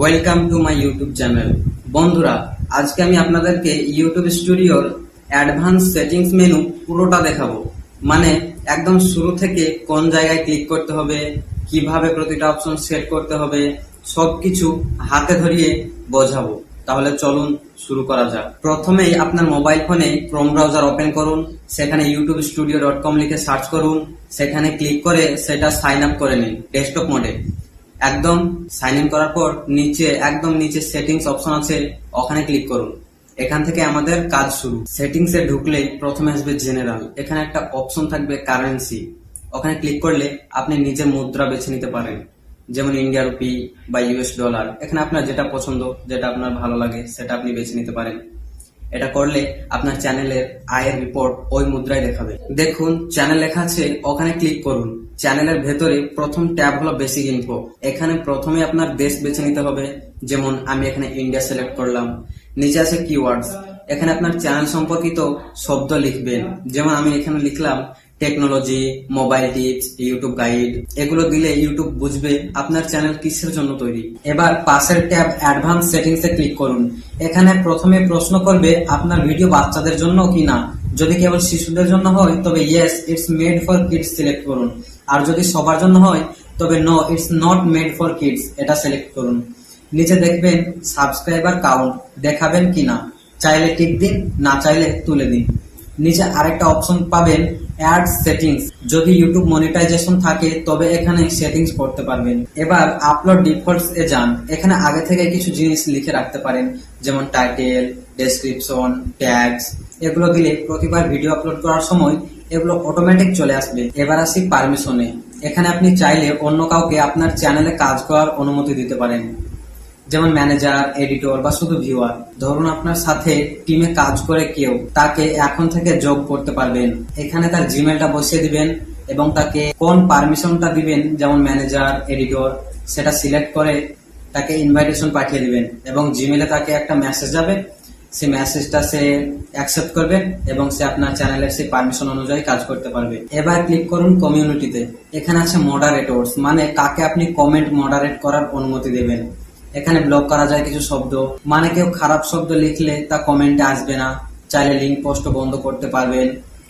Welcome to my YouTube channel বন্ধুরা, আজকে আমি আপনাদেরকে ইউটিউব স্টুডিওর অ্যাডভান্স সেটিংস মেনু পুরোটা দেখাবো। মানে একদম শুরু থেকে কোন জায়গায় ক্লিক করতে হবে, কীভাবে প্রতিটা অপশন সেট করতে হবে, সবকিছু হাতে ধরিয়ে বোঝাবো। তাহলে চলুন শুরু করা যাক। প্রথমেই আপনার মোবাইল ফোনে ক্রোম ব্রাউজার ওপেন করুন, সেখানে ইউটিউব স্টুডিও ডট কম লিখে সার্চ করুন, সেখানে ক্লিক করে সেটা সাইন আপ করে নিন ডেস্কটপ মোডে একদম সাইন ইন করার পর নিচে, একদম নিচে সেটিংস অপশন আছে, ওখানে ক্লিক করুন। এখান থেকে আমাদের কাজ শুরু। সেটিংস এ ঢুকলেই প্রথমে আসবে জেনারেল এখানে একটা অপশন থাকবে কারেন্সি ওখানে ক্লিক করলে আপনি নিজে মুদ্রা বেছে নিতে পারেন। যেমন ইন্ডিয়া রুপি বা ইউএস ডলার এখানে আপনার যেটা পছন্দ, যেটা আপনার ভালো লাগে, সেটা আপনি বেছে নিতে পারেন। এটা করলে আপনার চ্যানেলের আয়ের রিপোর্ট ওই মুদ্রায় দেখাবে। দেখুন চ্যানেল লেখা আছে, ওখানে ক্লিক করুন। চ্যানেলের ভেতরে প্রথম ট্যাব হলো বেসিক ইনফো এখানে প্রথমে আপনার দেশ বেছে নিতে হবে। যেমন, আমি এখানে ইন্ডিয়া সিলেক্ট করলাম। নিচে আছে কিওয়ার্ডস এখানে আপনার চ্যানেল সম্পর্কিত শব্দ লিখবেন। যেমন, আমি এখানে লিখলাম technology mobile tips YouTube guide এগুলো দিলে ইউটিউব বুঝবে আপনার চ্যানেল কিসের জন্য তৈরি। এবার পাশের ট্যাব অ্যাডভান্স সেটিংস ক্লিক করুন। এখানে প্রথমে প্রশ্ন করবে, আপনার ভিডিও বাচ্চাদের জন্য কি না যদি কেবল শিশুদের জন্য হয়, তবে yes it's made for kids select করুন। আর যদি সবার জন্য হয়, তবে no it's not made for kids এটা সিলেক্ট করুন। নিচে দেখবেন সাবস্ক্রাইবার কাউন্ট দেখাবেন কিনা? চাইলে টিক দিন, না চাইলে তুলে দিন। নিচে আরেকটা অপশন পাবেন অ্যাড সেটিংস যদি ইউটিউব মনিটাইজেশন থাকে, তবে এখানে সেটিংস করতে পারবেন। এবার আপলোড ডিফল্টস এ যান। এখানে আগে থেকে কিছু জিনিস লিখে রাখতে পারেন, যেমন টাইটেল ডেসক্রিপশন ট্যাগস এগুলো দিলে প্রতিবার ভিডিও আপলোড করার সময় এগুলো অটোমেটিক চলে আসবে। এবার আসি পারমিশনে এখানে আপনি চাইলে অন্য কাউকে আপনার চ্যানেলে কাজ করার অনুমতি দিতে পারেন। যেমন ম্যানেজার এডিটর বা শুধু ভিউয়ার ধরুন আপনার সাথে টিমে কাজ করে কেউ, তাকে এখন থেকে যোগ করতে পারবেন। এখানে তার জিমেলটা বসিয়ে দিবেন এবং তাকে কোন পারমিশনটা দিবেন, যেমন ম্যানেজার এডিটর সেটা সিলেক্ট করে তাকে ইনভাইটেশন পাঠিয়ে দিবেন এবং জিমেলে তাকে একটা মেসেজ যাবে। সেই মেসেজটা সে অ্যাকসেপ্ট করবে এবং সে আপনার চ্যানেলের সেই পারমিশন অনুযায়ী কাজ করতে পারবে। এবার ক্লিক করুন কমিউনিটিতে এখানে আছে মডারেটরস মানে কাকে আপনি কমেন্ট মডারেট করার অনুমতি দেবেন। এখানে ব্লক করা যায় কিছু শব্দ। মানে কেউ খারাপ শব্দ লিখলে তা কমেন্টে আসবে না। চাইলে লিঙ্ক পোস্ট বন্ধ করতে পারবেন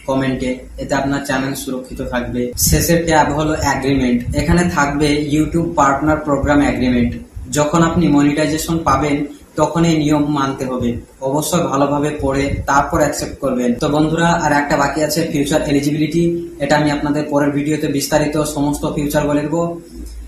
কমেন্টে এতে আপনার চ্যানেল সুরক্ষিত থাকবে। শেষের ট্যাব হলো অ্যাগ্রিমেন্ট এখানে থাকবে ইউটিউব পার্টনার প্রোগ্রাম অ্যাগ্রিমেন্ট যখন আপনি মনিটাইজেশন পাবেন, তখন এই নিয়ম মানতে হবে। অবশ্যই ভালোভাবে পড়ে, তারপর অ্যাকসেপ্ট করবেন। তো বন্ধুরা, আর একটা বাকি আছে ফিউচার এলিজিবিলিটি এটা আমি আপনাদের পরের ভিডিওতে বিস্তারিত সমস্ত ফিউচার বলে দেবো।